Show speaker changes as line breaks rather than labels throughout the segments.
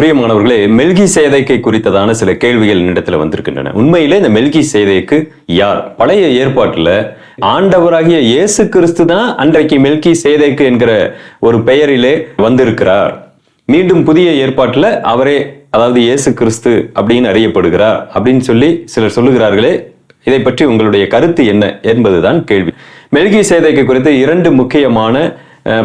பிரியமானவர்களே மெல்கி சேதைக்கை குறித்ததான சில கேள்விகள் என்னிடத்துல வந்திருக்கின்றன. உண்மையிலே இந்த மெல்கி சேதைக்கு யார்? பழைய ஏற்பாட்டுல ஆண்டவராகிய இயேசு கிறிஸ்து தான் அன்றைக்கு மெல்கி சேதைக்கு என்கிற ஒரு பெயரிலே வந்திருக்கிறார். மீண்டும் புதிய ஏற்பாட்டுல அவரே அதாவது இயேசு கிறிஸ்து அப்படின்னு அறியப்படுகிறார் அப்படின்னு சொல்லி சிலர் சொல்லுகிறார்களே இதை பற்றி உங்களுடைய கருத்து என்ன என்பதுதான் கேள்வி. மெல்கி சேதைக்கு குறித்து இரண்டு முக்கியமான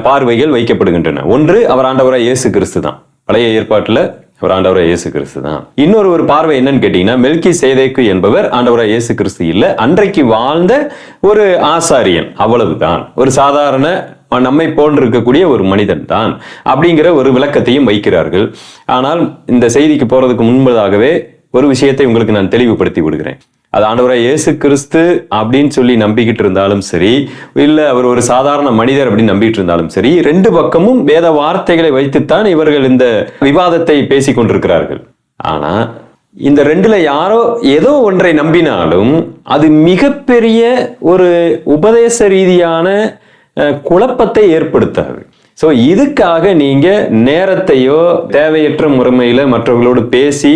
பார்வைகள் வைக்கப்படுகின்றன. ஒன்று அவர் ஆண்டவராக இயேசு கிறிஸ்து தான். பழைய ஏற்பாட்டில் அவர் ஆண்டவராய் இயேசு கிறிஸ்து தான். இன்னொரு ஒரு பார்வை என்னன்னு கேட்டீங்கன்னா மெல்கி சேதைக்கு என்பவர் ஆண்டவராய் இயேசு கிறிஸ்து இல்லை அன்றைக்கு வாழ்ந்த ஒரு ஆசாரியன் அவ்வளவுதான். ஒரு சாதாரண நம்மை போன்று இருக்கக்கூடிய ஒரு மனிதன் தான் அப்படிங்கிற ஒரு விளக்கத்தையும் வைக்கிறார்கள். ஆனால் இந்த செய்திக்கு போறதுக்கு முன்பதாகவே ஒரு விஷயத்தை உங்களுக்கு நான் தெளிவுபடுத்தி விடுகிறேன். அது ஆண்டவராக இயேசு கிறிஸ்து அப்படின்னு சொல்லி நம்பிக்கிட்டு இருந்தாலும் சரி இல்ல அவர் ஒரு சாதாரண மனிதர் அப்படின்னு நம்பிக்கிட்டு இருந்தாலும் சரி ரெண்டு பக்கமும் வேத வார்த்தைகளை வைத்துத்தான் இவர்கள் இந்த விவாதத்தை பேசி கொண்டிருக்கிறார்கள். ஆனா இந்த ரெண்டுல யாரோ ஏதோ ஒன்றை நம்பினாலும் அது மிகப்பெரிய ஒரு உபதேச ரீதியான அஹ், குழப்பத்தை ஏற்படுத்தாது. ஸோ இதுக்காக நீங்க நேரத்தையோ தேவையற்ற முறைமையில மற்றவர்களோடு பேசி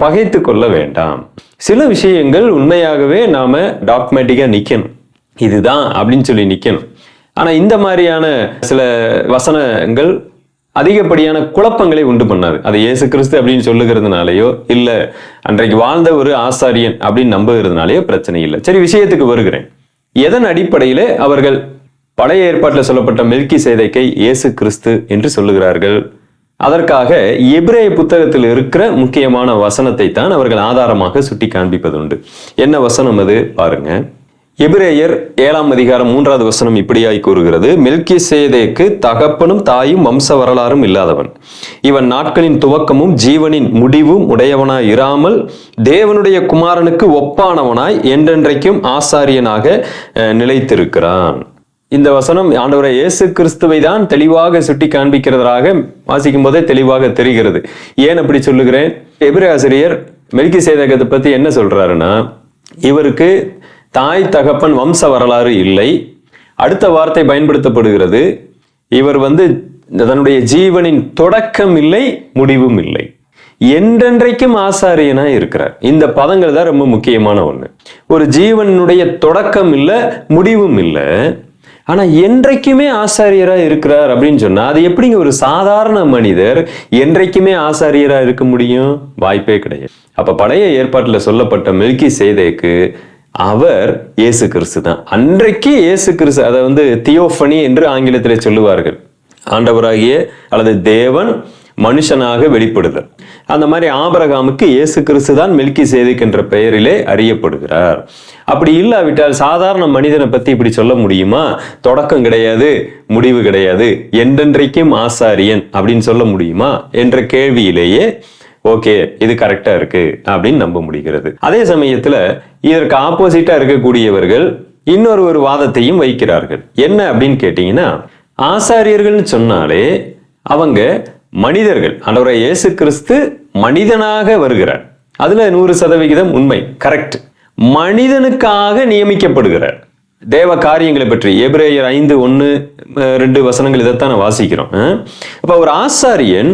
பகைத்து கொள்ள வேண்டாம். சில விஷயங்கள் உண்மையாகவே நாம டாக்மேட்டிக்கா நிற்கணும் இதுதான் அப்படின்னு சொல்லி நிற்கணும் ஆனால் இந்த மாதிரியான சில வசனங்கள் அதிகப்படியான குழப்பங்களை உண்டு பண்ணாது. அது இயேசு கிறிஸ்து அப்படின்னு சொல்லுகிறதுனாலையோ இல்லை அன்றைக்கு வாழ்ந்த ஒரு ஆசாரியன் அப்படின்னு நம்புகிறதுனாலையோ பிரச்சனை இல்லை. சரி விஷயத்துக்கு வருகிறேன். எதன் அடிப்படையிலே அவர்கள் பழைய ஏற்பாட்டில் சொல்லப்பட்ட மெல்கி சேதைக்கை இயேசு கிறிஸ்து என்று சொல்லுகிறார்கள்? அதற்காக எபிரேய புத்தகத்தில் இருக்கிற முக்கியமான வசனத்தை தான் அவர்கள் ஆதாரமாக சுட்டி காண்பிப்பதுண்டு. என்ன வசனம் அது? பாருங்க. எபிரேயர் ஏழாம் அதிகாரம் மூன்றாவது வசனம் இப்படியாய் கூறுகிறது. மில்கி சேதேக்கு தகப்பனும் தாயும் வம்ச வரலாறும் இல்லாதவன். இவன் நாட்களின் துவக்கமும் ஜீவனின் முடிவும் உடையவனாய் இராமல் தேவனுடைய குமாரனுக்கு ஒப்பானவனாய் என்றென்றைக்கும் ஆசாரியனாக நிலைத்திருக்கிறான். இந்த வசனம் ஆண்டவரை இயேசு கிறிஸ்துவை தான் தெளிவாக சுட்டி காண்பிக்கிறதாக வாசிக்கும் போதே தெளிவாக தெரிகிறது. ஏன் அப்படி சொல்லுகிறேன்? எபிரே ஆசிரியர் மெல்கி சேதகத்தை பத்தி என்ன சொல்றாருன்னா இவருக்கு தாய் தகப்பன் வம்ச வரலாறு இல்லை. அடுத்த வார்த்தை பயன்படுத்தப்படுகிறது. இவர் வந்து தன்னுடைய ஜீவனின் தொடக்கம் இல்லை முடிவும் இல்லை. என்றென்றைக்கும் ஆசாரியனா இருக்கிறார். இந்த பதங்கள் தான் ரொம்ப முக்கியமான ஒண்ணு. ஒரு ஜீவனுடைய தொடக்கம் இல்லை முடிவும் இல்லை. ஆனால் என்றைக்குமே ஆசாரியரா இருக்கிறார் அப்படின்னு சொன்னால் அது எப்படிங்க ஒரு சாதாரண மனிதர் என்றைக்குமே ஆசாரியராக இருக்க முடியும்? வாய்ப்பே கிடையாது. அப்போ பழைய ஏற்பாட்டில் சொல்லப்பட்ட மெல்கி சேதைக்கு அவர் இயேசு கிறிஸ்து தான். அன்றைக்கு இயேசு கிறிஸ்து அதை வந்து தியோஃபனி என்று ஆங்கிலத்தில் சொல்லுவார்கள். ஆண்டவராகிய அல்லது தேவன் மனுஷனாக வெளிப்படுதல். அந்த மாதிரி ஆபரகாமுக்கு இயேசு கிறிஸ்து தான் மெல்கி சேதிக் என்ற பெயரிலே அறியப்படுகிறார். அப்படி இல்லாவிட்டால் சாதாரண மனிதனை பத்தி இப்படி சொல்ல முடியுமா? தொடக்கம் கிடையாது முடிவு கிடையாது. என்றென்றைக்கும் ஆசாரியன் அப்படின்னு சொல்ல முடியுமா? என்ற கேள்வியிலேயே ஓகே இது கரெக்டா இருக்கு அப்படின்னு நம்ப முடிகிறது. அதே சமயத்துல இதற்கு ஆப்போசிட்டா இருக்கக்கூடியவர்கள் இன்னொரு ஒரு வாதத்தையும் வைக்கிறார்கள். என்ன அப்படின்னு கேட்டீங்கன்னா ஆசாரியர்கள்னு சொன்னாலே அவங்க மனிதர்கள் ஆண்டவரை இயேசு கிறிஸ்து மனிதனாக வருகிறார். அதுல நூறு சதவிகிதம் உண்மை கரெக்ட் மனிதனுக்காக நியமிக்கப்படுகிறார். தேவ காரியங்களை பற்றி எபிரேயர் ஐந்து ஒன்று ரெண்டு வசனங்கள் இதைத்தான் நான் வாசிக்கிறோம். இப்போ ஒரு ஆசாரியன்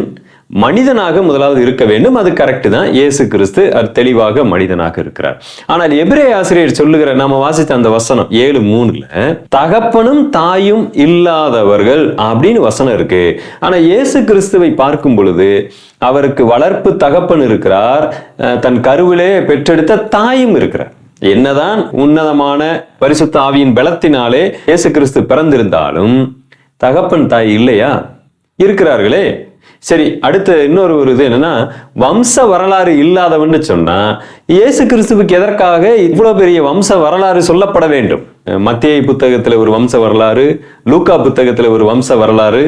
மனிதனாக முதலாவது இருக்க வேண்டும். அது கரெக்ட் தான். இயேசு கிறிஸ்து அது தெளிவாக மனிதனாக இருக்கிறார். ஆனால் எபிரே ஆசிரியர் சொல்லுகிற நாம வாசித்த அந்த வசனம் ஏழு மூணுல தகப்பனும் தாயும் இல்லாதவர்கள் அப்படின்னு வசனம் இருக்கு. ஆனா இயேசு கிறிஸ்துவை பார்க்கும் பொழுது அவருக்கு வளர்ப்பு தகப்பன் இருக்கிறார். அஹ் தன் கருவிலே பெற்றெடுத்த தாயும் இருக்கிறார். என்னதான் உன்னதமான பரிசுத்த ஆவியின் பலத்தினாலே இயேசு கிறிஸ்து பிறந்திருந்தாலும் தகப்பன் தாய் இல்லையா? இருக்கிறார்களே. சரி அடுத்து இன்னொரு ஒரு இது என்னன்னா வம்ச வரலாறு இல்லாதவன்னு சொன்னா இயேசு கிறிஸ்துவுக்கு எதற்காக இவ்வளவு பெரிய வம்ச வரலாறு சொல்லப்பட வேண்டும்? மத்திய புத்தகத்துல ஒரு வம்ச வரலாறு லூக்கா புத்தகத்துல ஒரு வம்ச வரலாறு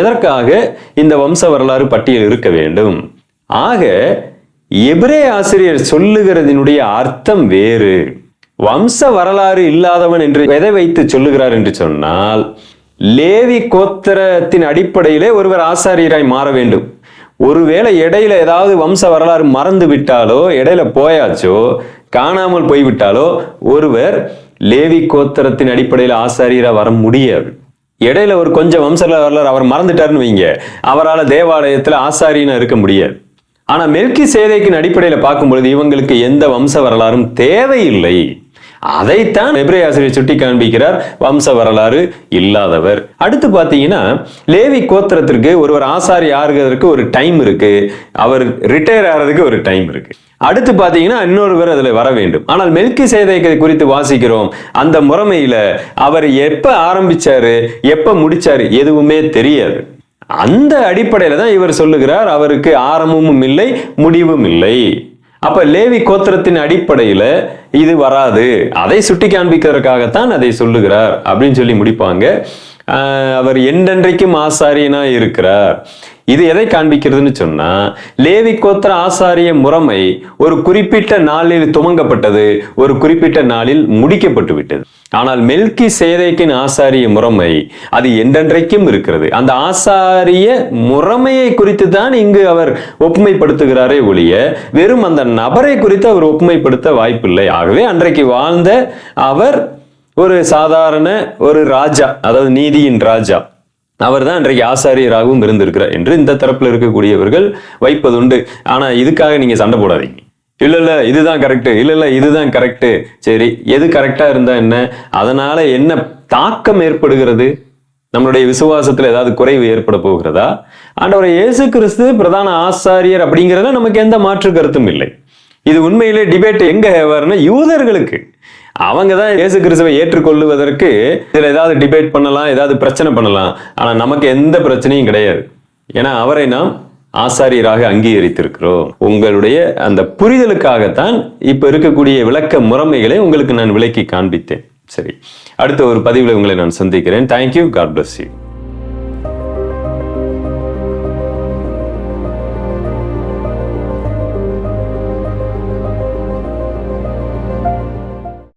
எதற்காக இந்த வம்ச வரலாறு பட்டியல் இருக்க வேண்டும்? ஆக எபிரே ஆசிரியர் சொல்லுகிறதினுடைய அர்த்தம் வேறு. வம்ச வரலாறு இல்லாதவன் என்று எதை வைத்து சொல்லுகிறார் என்று சொன்னால் லேவி கோத்திரத்தின் அடிப்படையிலே ஒருவர் ஆசாரியராய் மாற வேண்டும். ஒருவேளை இடையில ஏதாவது வம்ச வரலாறு மறந்து விட்டாலோ இடையில போயாச்சோ காணாமல் போய்விட்டாலோ ஒருவர் லேவி கோத்திரத்தின் அடிப்படையில் ஆசாரியராக வர முடியாது. இடையில ஒரு கொஞ்சம் வம்ச வரலாறு அவர் மறந்துட்டாருன்னு வைங்க. அவரால் தேவாலயத்தில் ஆசாரியனா இருக்க முடியாது. ஆனா மெல்கி சேதைக்கின் அடிப்படையில் பார்க்கும் பொழுது இவங்களுக்கு எந்த வம்ச வரலாறும் தேவையில்லை. அதைத்தான் எபிரே ஆசிரியர் சுட்டி காண்பிக்கிறார். வம்ச வரலாறு இல்லாதவர். அடுத்து பார்த்தீங்கன்னா லேவி கோத்திரத்திற்கு ஒருவர் ஆசாரி ஆறுகிறதுக்கு ஒரு டைம் இருக்கு. அவர் ரிட்டையர் ஆகிறதுக்கு ஒரு டைம் இருக்கு. அடுத்து பார்த்தீங்கன்னா இன்னொரு பேர் அதுல வர வேண்டும். ஆனால் மெல்கி சேதைக்கு குறித்து வாசிக்கிறோம். அந்த முறைமையில அவர் எப்ப ஆரம்பிச்சாரு எப்ப முடிச்சாரு எதுவுமே தெரியாது. அந்த அடிப்படையில் தான் இவர் சொல்லுகிறார் அவருக்கு ஆரம்பமும் இல்லை முடிவும் இல்லை. அப்ப லேவி கோத்திரத்தின் அடிப்படையில இது வராது. அதை சுட்டி காண்பிக்கிறதுக்காகத்தான் அதை சொல்லுகிறார் அப்படின்னு சொல்லி முடிப்பாங்க. அவர் எண்டன்றைக்கும் ஆசாரியனா இருக்கிறார். இது எதை காண்பிக்கிறதுன்னு சொன்னா லேவி கோத்திர ஆசாரிய முறைமை ஒரு குறிப்பிட்ட நாளில் துவங்கப்பட்டது ஒரு குறிப்பிட்ட நாளில் முடிக்கப்பட்டு விட்டது. ஆனால் மெல்கி சேதைக்கின் ஆசாரிய முறைமை அது என்றென்றைக்கும் இருக்கிறது. அந்த ஆசாரிய முறைமையை குறித்து தான் இங்கு அவர் ஒப்புமைப்படுத்துகிறாரே ஒழிய வெறும் அந்த நபரை குறித்து அவர் ஒப்புமைப்படுத்த வாய்ப்பில்லை. ஆகவே அன்றைக்கு வாழ்ந்த அவர் ஒரு சாதாரண ஒரு ராஜா அதாவது நீதியின் ராஜா அவர் தான் இன்றைக்கு ஆசாரியராகவும் இருந்திருக்கிறார் என்று இந்த தரப்பில் இருக்கக்கூடியவர்கள் வைப்பதுண்டு. ஆனால் இதுக்காக நீங்கள் சண்டை போடாதீங்க. இல்லை இல்லை இதுதான் கரெக்டு இல்லை இல்லை இதுதான் கரெக்டு சரி எது கரெக்டாக இருந்தால் என்ன? அதனால் என்ன தாக்கம் ஏற்படுகிறது? நம்மளுடைய விசுவாசத்தில் ஏதாவது குறைவு ஏற்பட போகிறதா? ஆண்டவர் இயேசு கிறிஸ்து பிரதான ஆசாரியர் அப்படிங்கிறத நமக்கு எந்த மாற்று கருத்தும் இல்லை. இது உண்மையிலே டிபேட் எங்கே வரணும் யூதர்களுக்கு. அவங்க தான் இயேசு கிறிஸ்துவை ஏற்றுக்கொள்ளுவதற்கு இதில் ஏதாவது டிபேட் பண்ணலாம் ஏதாவது பிரச்சனை பண்ணலாம். ஆனால் நமக்கு எந்த பிரச்சனையும் கிடையாது. ஏன்னா அவரை நாம் ஆசாரியராக அங்கீகரித்திருக்கிறோம். உங்களுடைய அந்த புரிதலுக்காகத்தான் இப்போ இருக்கக்கூடிய விளக்க முறைமைகளை உங்களுக்கு நான் விளக்கி காண்பித்தேன். சரி. அடுத்த ஒரு பதிவில் உங்களை நான் சந்திக்கிறேன். Thank you God bless you